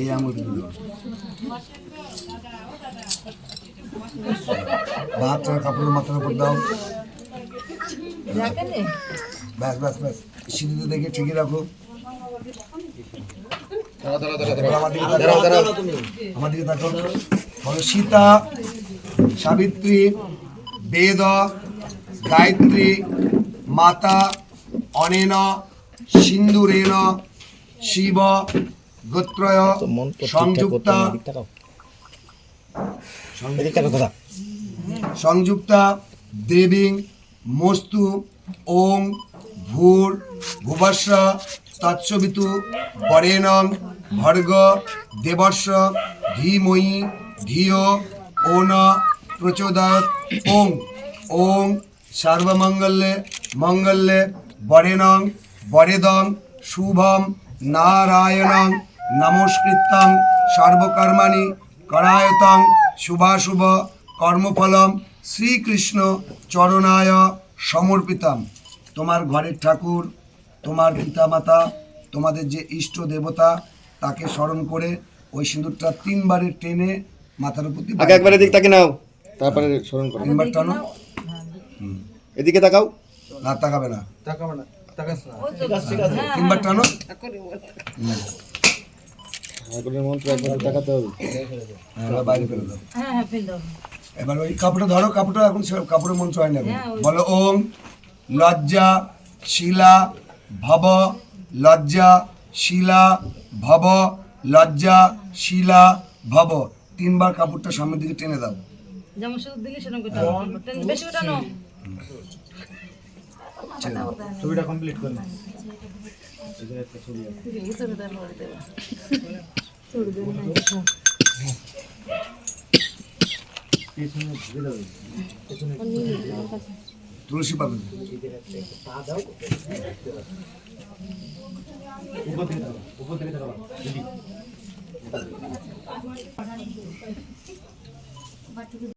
এই কাপড়ের মাথার উপর দাও। ব্যাস ব্যাস ব্যাস। সিঁড়িতে দেখে ঠিকই রাখো। আমার দিকে তাকাও। আমার দিকে তাকাও। বলো সীতা সাবিত্রী বেদ গায়ত্রী মাতা অনেন সিন্দুরেন শিব গোত্রয় সংযুক্তা সংযুক্তা দেবী মস্তু ওং ভূর ভুবস্ব তৎসবিতু বরেণং ভর্গ দেবস্ব ধীময়ী ধিয় ওন প্রচোদয়ত ওং। ওং সর্বমঙ্গলে মঙ্গলে বরেণং বরেদং শুভম নারায়ণং নমস্কৃত্যং সর্বকর্মাণি করায়তং শুভাশুভ কর্মফলম শ্রীকৃষ্ণ চরণায় সমর্পিতম। তোমার ঘরের ঠাকুর তোমার পিতামাতা তোমাদের যে ইষ্ট দেবতা তাকে স্মরণ করে ওই সিঁদুরটা তিনবারের টেনে মাথার উপর আগে একবার এদিক তাকে নাও। তারপরে স্মরণ করো। তিনবার টানো। এদিকে তাকাও। না তাকাবে না। তিনবার টানো। ঠাকুরের মন্ত্র একবার তাকাতে হবে। হ্যাঁ, এবার বাইরে দাও। এবার ওই কাপড়টা ধরো কাপড়টা এখন কাপড়ের মন্ত্র হয় না বলো ওম লজ্জা শিলা ভব লজ্জা শিলা ভব লজ্জা শিলা ভব। তিনবার কাপড়টা সামনের দিকে টেনে দাও। যেমন শুধু সেরকম বেশি ছবিটা কমপ্লিট করে তুলসী দাও। উপর থেকে তাকাও উপর থেকে তাকাও এদিক